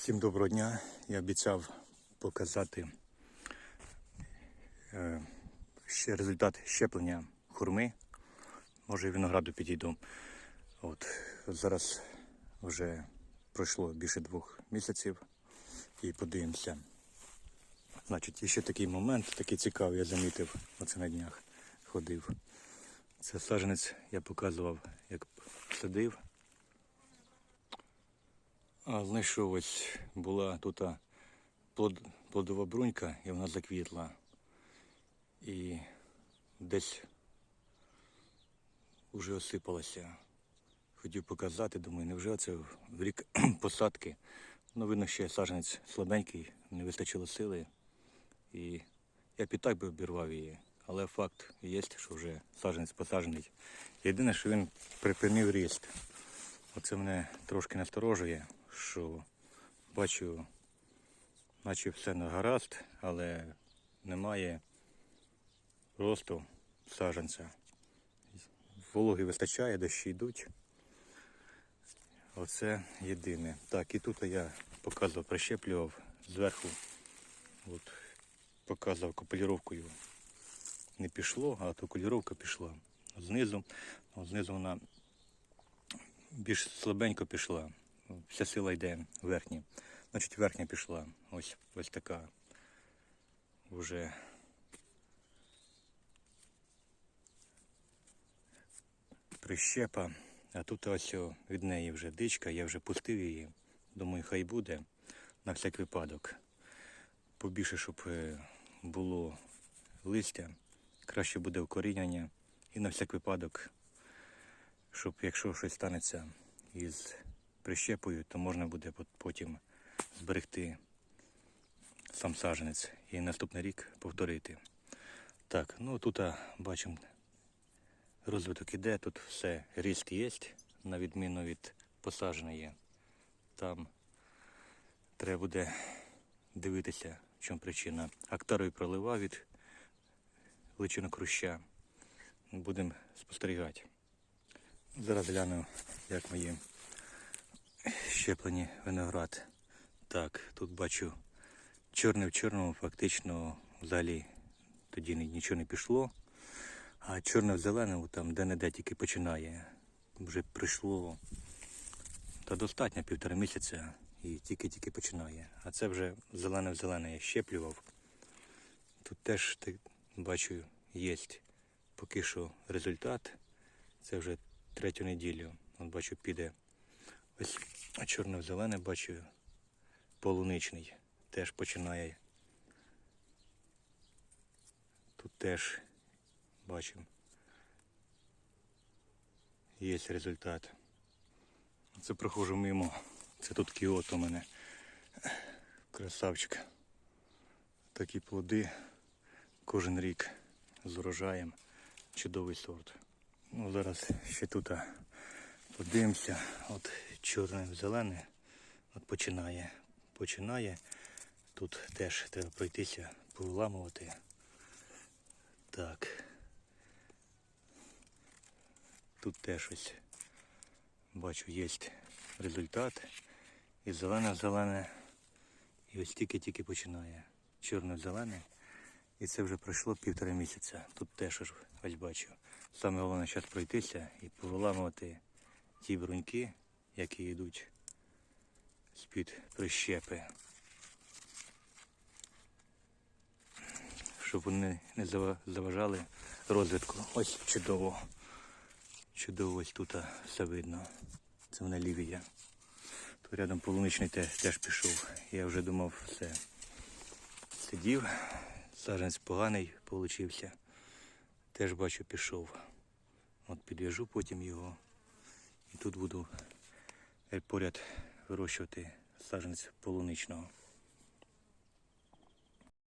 Всім доброго дня. Я обіцяв показати е, ще результат щеплення хурми. Може і винограду підійду. От, зараз вже пройшло більше двох місяців і подивимося. Значить, ще такий момент, такий цікавий, я замітив, оце на днях ходив. Це саджанець я показував, як садив. А знайшов ось була тут плод, плодова брунька, і вона заквітла. І десь вже осипалася. Хотів показати, думаю, невже це в рік посадки. Ну, видно, ще саджанець слабенький, не вистачило сили. І я б і так би обірвав її. Але факт є, що вже саджанець посаджений. Єдине, що він припинив ріст. Оце мене трошки насторожує, що бачу, наче все на гаразд, але немає росту саджанця. Вологи вистачає, дощі йдуть. Оце єдине. Так, і тут я показував, прищеплював зверху. От, показував копуліровкою. Не пішло, а то кольоровка пішла. Знизу, знизу вона більш слабенько пішла. Вся сила йде верхня. Значить, верхня пішла. Ось ось така. Вже прищепа. А тут ось від неї вже дичка, я вже пустив її. Думаю, хай буде на всяк випадок. Побільше, щоб е, було листя, краще буде укорінення. І на всяк випадок щоб якщо щось станеться із прищепою, то можна буде потім зберегти сам саджанець і наступний рік повторити. Так, ну тут бачимо, розвиток іде, тут все ріст є, на відміну від посадженої. Там треба буде дивитися, в чому причина. Актарою проливав від личинок хруща. Будемо спостерігати. Зараз гляну, як мої щеплені виноград. Так, тут бачу чорне в чорному, фактично взагалі тоді нічого не пішло. А чорне в зеленому там де-не-де тільки починає. Вже прийшло та достатньо півтора місяця і тільки-тільки починає. А це вже зелене в зелене я щеплював. Тут теж ти, бачу є поки що результат. Це вже третю неділю. От бачу, піде ось чорно-зелене, бачу, полуничний. Теж починає. Тут теж бачимо. Є результат. Це проходжу мимо. Це тут кіот у мене. Красавчик. Такі плоди кожен рік з урожаєм. Чудовий сорт. Ну, зараз ще тут подивимося. От чорне в зелене. От починає. Починає. Тут теж треба пройтися, повламувати. Так. Тут теж ось бачу є результат. І зелене-зелене. І ось тільки-тільки починає. Чорно-зелене. І це вже пройшло півтора місяця. Тут теж ось бачу. Саме головне зараз пройтися і повиламувати ті бруньки, які йдуть з-під прищепи. Щоб вони не заважали розвитку. Ось чудово. Чудово ось тут все видно. Це вона лівія. Тут рядом полуничний теж, теж пішов. Я вже думав все. Сидів, саджанець поганий получився. Теж бачу пішов. От підв'яжу потім його. І тут буду поряд вирощувати саджанець полуничного.